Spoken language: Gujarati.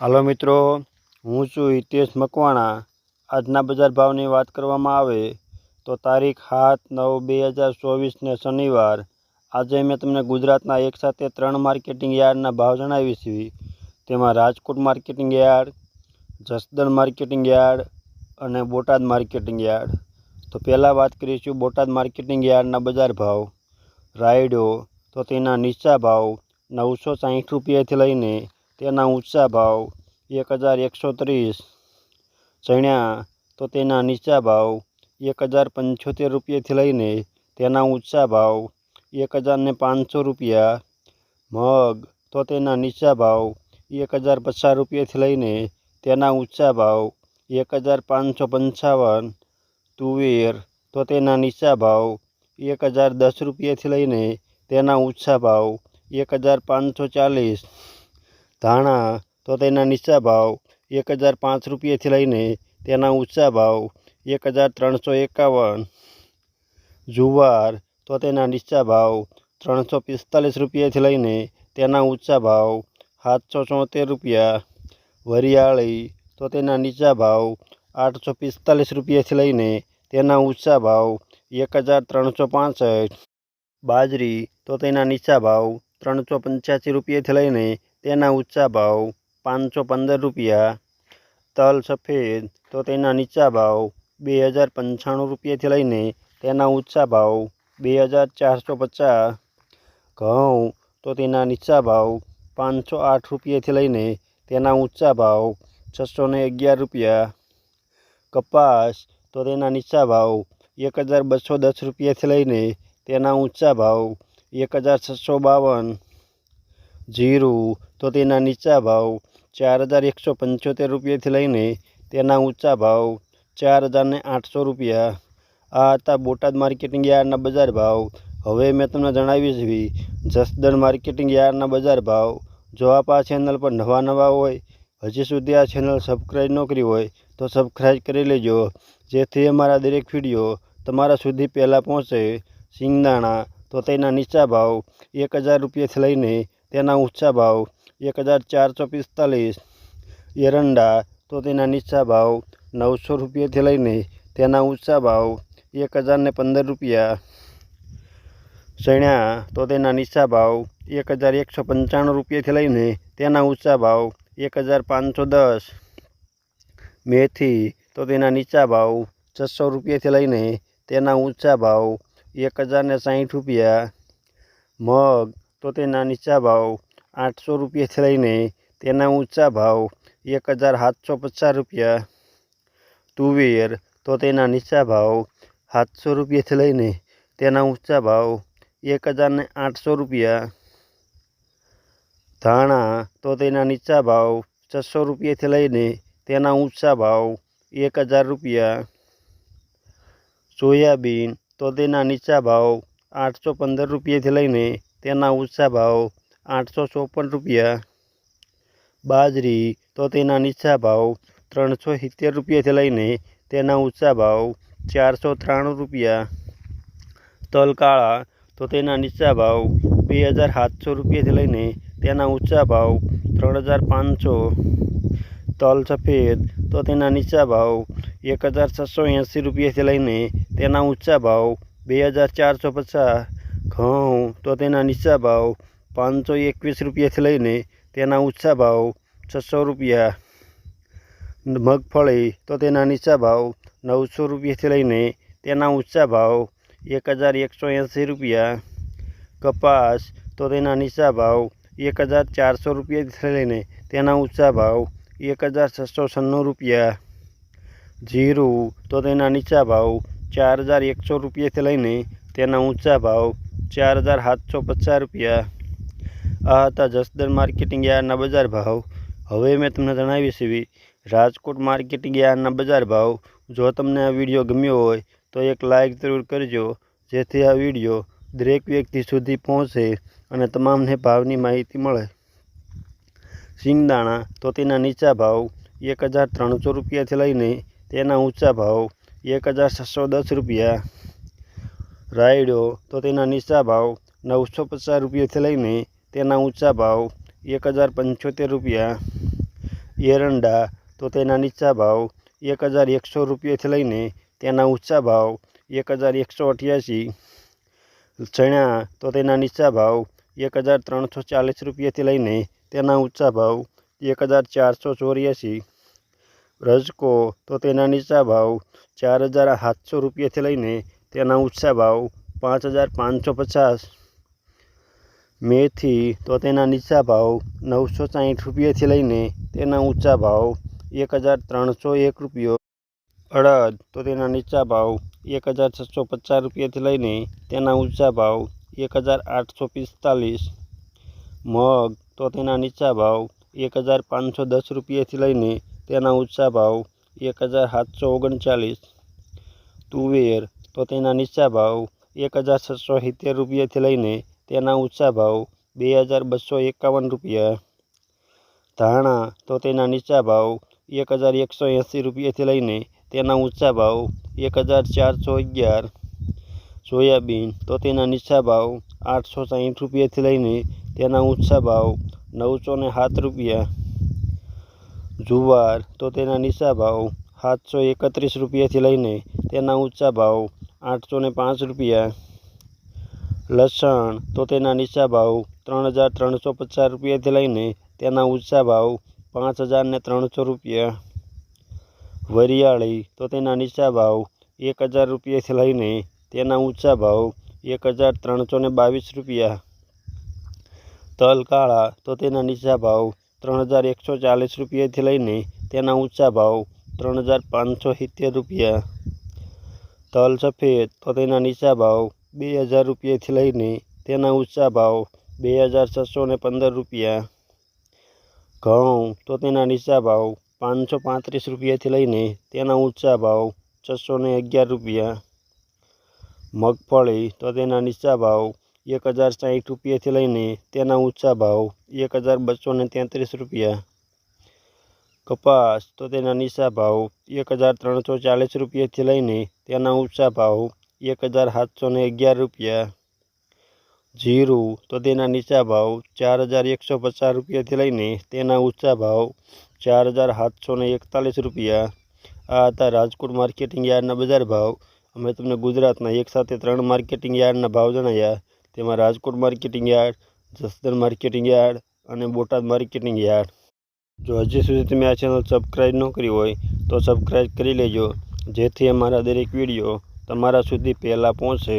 હાલો મિત્રો, હું છું હિતેશ મકવાણા. આજના બજાર ભાવની વાત કરવામાં આવે તો તારીખ સાત નવ બે હજાર ચોવીસને શનિવાર. આજે મેં તમને ગુજરાતના એક સાથે ત્રણ માર્કેટિંગ યાર્ડના ભાવ જણાવી છે. તેમાં Rajkot marketing yard, Jasdan marketing yard અને બોટાદ માર્કેટિંગ યાર્ડ. તો પહેલાં વાત કરીશું બોટાદ માર્કેટિંગ યાર્ડના બજાર ભાવ. રાયડો, તો તેના નીચા ભાવ નવસો સાહીઠ રૂપિયાથી લઈને તેના ઊંચા ભાવ એક હજાર એકસો ત્રીસ ચણ્યા તો તેના નીચા ભાવ એક હજાર પંચોતેર રૂપિયાથી લઈને તેના ઊંચા ભાવ એક હજારને પાંચસો રૂપિયા. મગ તો તેના નીચા ભાવ એક હજાર પચાસ રૂપિયાથી લઈને તેના ઊંચા ભાવ એક હજાર પાંચસો પંચાવન. તુવેર તો તેના નીચા ભાવ એક હજાર દસ રૂપિયાથી લઈને તેના ઊંચા ભાવ એક હજાર પાંચસો ચાલીસ. ધાણા, તો તેના નીચા ભાવ એક હજાર પાંચ રૂપિયાથી લઈને તેના ઊંચા ભાવ એક હજાર ત્રણસો એકાવન. જુવાર, તો તેના નીચા ભાવ ત્રણસો પિસ્તાલીસ રૂપિયાથી લઈને તેના ઊંચા ભાવ સાતસો ચોતેર રૂપિયા. વરિયાળી, તો તેના નીચા ભાવ આઠસો પિસ્તાલીસ રૂપિયાથી લઈને તેના ઊંચા ભાવ એક હજાર ત્રણસો પાંસઠ. બાજરી, તો તેના નીચા ભાવ ત્રણસો પંચ્યાસી રૂપિયાથી લઈને તેના ઊંચા ભાવ પાંચસો પંદર રૂપિયા, તલ સફેદ, તો તેના નીચા ભાવ બે હજાર પંચાણું રૂપિયાથી લઈને તેના ઊંચા ભાવ બે હજાર ચારસો પચાસ. ઘઉં, તો તેના નીચા ભાવ પાંચસો આઠ રૂપિયાથી લઈને તેના ઊંચા ભાવ છસો ને અગિયાર રૂપિયા. કપાસ, તો તેના નીચા ભાવ એક હજાર બસો દસ રૂપિયાથી લઈને તેના ઊંચા ભાવ એક હજાર છસો બાવન. જીરું તો તેના નીચા ભાવ ચાર હજાર એકસો પંચોતેર રૂપિયાથી લઈને તેના ઊંચા ભાવ ચાર હજારને આઠસો રૂપિયા. આ હતા બોટાદ માર્કેટિંગ યાર્ડના બજાર ભાવ. હવે મેં તમને જણાવી છે જસદણ માર્કેટિંગ યાર્ડના બજાર ભાવ. જો આપ આ ચેનલ પર નવા નવા હોય, હજી સુધી આ ચેનલ સબસ્ક્રાઈબ ન કરી હોય, તો સબસ્ક્રાઈબ કરી લેજો, જેથી અમારા દરેક વીડિયો તમારા સુધી પહેલાં પહોંચે. સિંગદાણા તો તેના નીચા ભાવ એક હજાર રૂપિયાથી લઈને તેના ઊંચા ભાવ એક હજાર ચારસો પિસ્તાલીસ. એરંડા તો તેના નીચા ભાવ નવસો રૂપિયાથી લઈને તેના ઊંચા ભાવ એક હજારને પંદર રૂપિયા. ચણ્યા તો તેના નીચા ભાવ એક હજાર એકસો પંચાણું રૂપિયાથી લઈને તેના ઊંચા ભાવ એક હજાર પાંચસો દસ. મેથી તો તેના નીચા ભાવ છસો રૂપિયાથી લઈને તેના ઊંચા ભાવ એક હજારને સાહીઠ રૂપિયા. મગ તો તેના નીચા ભાવ આઠસો રૂપિયાથી લઈને તેના ઊંચા ભાવ એક હજાર સાતસો પચાસ રૂપિયા. તુવેર તો તેના નીચા ભાવ સાતસો રૂપિયાથી લઈને તેના ઊંચા ભાવ એક હજારને આઠસો રૂપિયા. ધાણા તો તેના નીચા ભાવ છસો રૂપિયાથી લઈને તેના ઊંચા ભાવ એક હજાર રૂપિયા. સોયાબીન તો તેના નીચા ભાવ આઠસો પંદર રૂપિયાથી લઈને તેના ઊંચા ભાવ આઠસો ચોપન રૂપિયા. બાજરી તો તેના નીચા ભાવ ત્રણસો સિત્તેર રૂપિયાથી લઈને તેના ઊંચા ભાવ ચારસો ત્રાણું રૂપિયા. તલ કાળા તો તેના નીચા ભાવ બે હજાર સાતસો રૂપિયાથી લઈને તેના ઊંચા ભાવ ત્રણ હજાર પાંચસો. તલ સફેદ તો તેના નીચા ભાવ એક હજાર છસો એંસી રૂપિયાથી લઈને તેના ઊંચા ભાવ બે હજાર ચારસો પચાસ. ઘઉં તો તેના નીચા ભાવ પાંચસો એકવીસ રૂપિયાથી લઈને તેના ઊંચા ભાવ છસો રૂપિયા. મગફળી તો તેના નીચા ભાવ નવસો રૂપિયાથી લઈને તેના ઊંચા ભાવ એક હજાર એકસો એંસી રૂપિયા. કપાસ તો તેના નીચા ભાવ એક હજાર ચારસો રૂપિયાથી લઈને તેના ઊંચા ભાવ એક હજાર છસો છન્નું રૂપિયા. જીરું તો તેના નીચા ભાવ ચાર હજાર એકસો રૂપિયાથી લઈને તેના ઊંચા ભાવ ચાર હજાર સાતસો પચાસ રૂપિયા. આ હતા જસદર માર્કેટિંગ યાર્ડના બજાર ભાવ. હવે મેં તમને જણાવી છે રાજકોટ માર્કેટિંગ યાર્ડના બજાર ભાવ. જો તમને આ વીડિયો ગમ્યો હોય, તો એક લાઇક જરૂર કરજો, જેથી આ વીડિયો દરેક વ્યક્તિ સુધી પહોંચે અને તમામને ભાવની માહિતી મળે. સિંગદાણા તો તેના નીચા ભાવ એક હજાર ત્રણસો રૂપિયાથી લઈને તેના ઊંચા ભાવ એક હજાર છસો દસ રૂપિયા. રાયડો તો તેના નીચા ભાવ નવસો પચાસ રૂપિયાથી લઈને તેના ઊંચા ભાવ એક હજાર પંચોતેર રૂપિયા. એરંડા તો તેના નીચા ભાવ એક હજાર એકસો રૂપિયાથી લઈને તેના ઊંચા ભાવ એક હજાર એકસો અઠ્યાસી. ચણા તો તેના નીચા ભાવ એક હજાર ત્રણસો ચાલીસ રૂપિયાથી લઈને તેના ઊંચા ભાવ એક હજાર ચારસો ચોર્યાસી. રજકો તો તેના નીચા ભાવ ચાર હજાર સાતસો રૂપિયાથી લઈને તેના ઊંચા ભાવ પાંચ હજાર પાંચસો પચાસ. મેથી તો તેના નીચા ભાવ નવસો સાહીઠ રૂપિયાથી લઈને તેના ઊંચા ભાવ એક હજાર ત્રણસો એક રૂપિયો. અડદ તો તેના નીચા ભાવ એક હજાર છસો પચાસ રૂપિયાથી લઈને તેના ઊંચા ભાવ એક હજાર આઠસો પિસ્તાલીસ. મગ તો તેના નીચા ભાવ એક હજાર પાંચસો દસ રૂપિયાથી લઈને તેના ઊંચા ભાવ એક હજાર સાતસો ઓગણચાલીસ. તુવેર તો તેના નીચા ભાવ એક હજાર છસો સિત્તેર રૂપિયાથી લઈને તેના ઊંચા ભાવ બે હજાર બસો એકાવન રૂપિયા. ધાણા તો તેના નીચા ભાવ એક હજાર એકસો એંસી રૂપિયાથી લઈને તેના ઊંચા ભાવ એક હજાર ચારસો અગિયાર. સોયાબીન તો તેના નીચા ભાવ આઠસો સાઠ રૂપિયાથી લઈને તેના ઊંચા ભાવ નવસો ને સાત રૂપિયા. જુવાર તો તેના નીચા ભાવ સાતસો એકત્રીસ રૂપિયાથી લઈને તેના ઊંચા ભાવ આઠસો ને પાંચ રૂપિયા. લસણ, તો તેના નીચા ભાવ ત્રણ હજાર ત્રણસો પચાસ રૂપિયાથી લઈને તેના ઊંચા ભાવ પાંચ હજાર ને ત્રણસો રૂપિયા. વરિયાળી, તો તેના નીચા ભાવ એક હજાર રૂપિયાથી લઈને તેના ઊંચા ભાવ એક હજાર ત્રણસો ને બાવીસ રૂપિયા. તલ કાળા તો તેના નીચા ભાવ ત્રણ હજાર એકસો ચાલીસ રૂપિયાથી લઈને તેના ઊંચા ભાવ ત્રણ હજાર પાંચસો સિત્તેર રૂપિયા. તલ સફેદ, તો તેના નીચા ભાવ બે હજાર રૂપિયાથી લઈને તેના ઊંચા ભાવ બે હજાર છસો ને પંદર રૂપિયા. ઘઉં તો તેના નીચા ભાવ પાંચસો પાંત્રીસ રૂપિયાથી લઈને તેના ઊંચા ભાવ છસો ને અગિયાર રૂપિયા. મગફળી તો તેના નીચા ભાવ એક હજાર સાઠ રૂપિયાથી લઈને તેના ઊંચા ભાવ એક હજાર બસો ને તેત્રીસ રૂપિયા. કપાસ તો તેના નીચા ભાવ એક હજાર ત્રણસો ચાલીસ રૂપિયાથી લઈને તેના ઊંચા ભાવ એક હજાર સાતસો ને અગિયાર રૂપિયા. જીરું તો તેના નીચા ભાવ ચાર હજાર એકસો પચાસ રૂપિયાથી લઈને તેના ઊંચા ભાવ ચાર હજાર સાતસો ને એકતાલીસ રૂપિયા. આ હતા રાજકોટ માર્કેટિંગ યાર્ડના બજાર ભાવ. અમે તમને ગુજરાતના એક સાથે ત્રણ માર્કેટિંગ યાર્ડના ભાવ જણાવ્યા. તેમાં Rajkot marketing yard, Jasdan marketing yard અને બોટાદ માર્કેટિંગ યાર્ડ. જો હજી સુધી તમે આ ચેનલ સબસ્ક્રાઈબ ન કરી હોય તો સબસ્ક્રાઈબ કરી લેજો. જેથી અમારા દરેક વીડિયો તમારા સુધી પહેલાં પહોંચે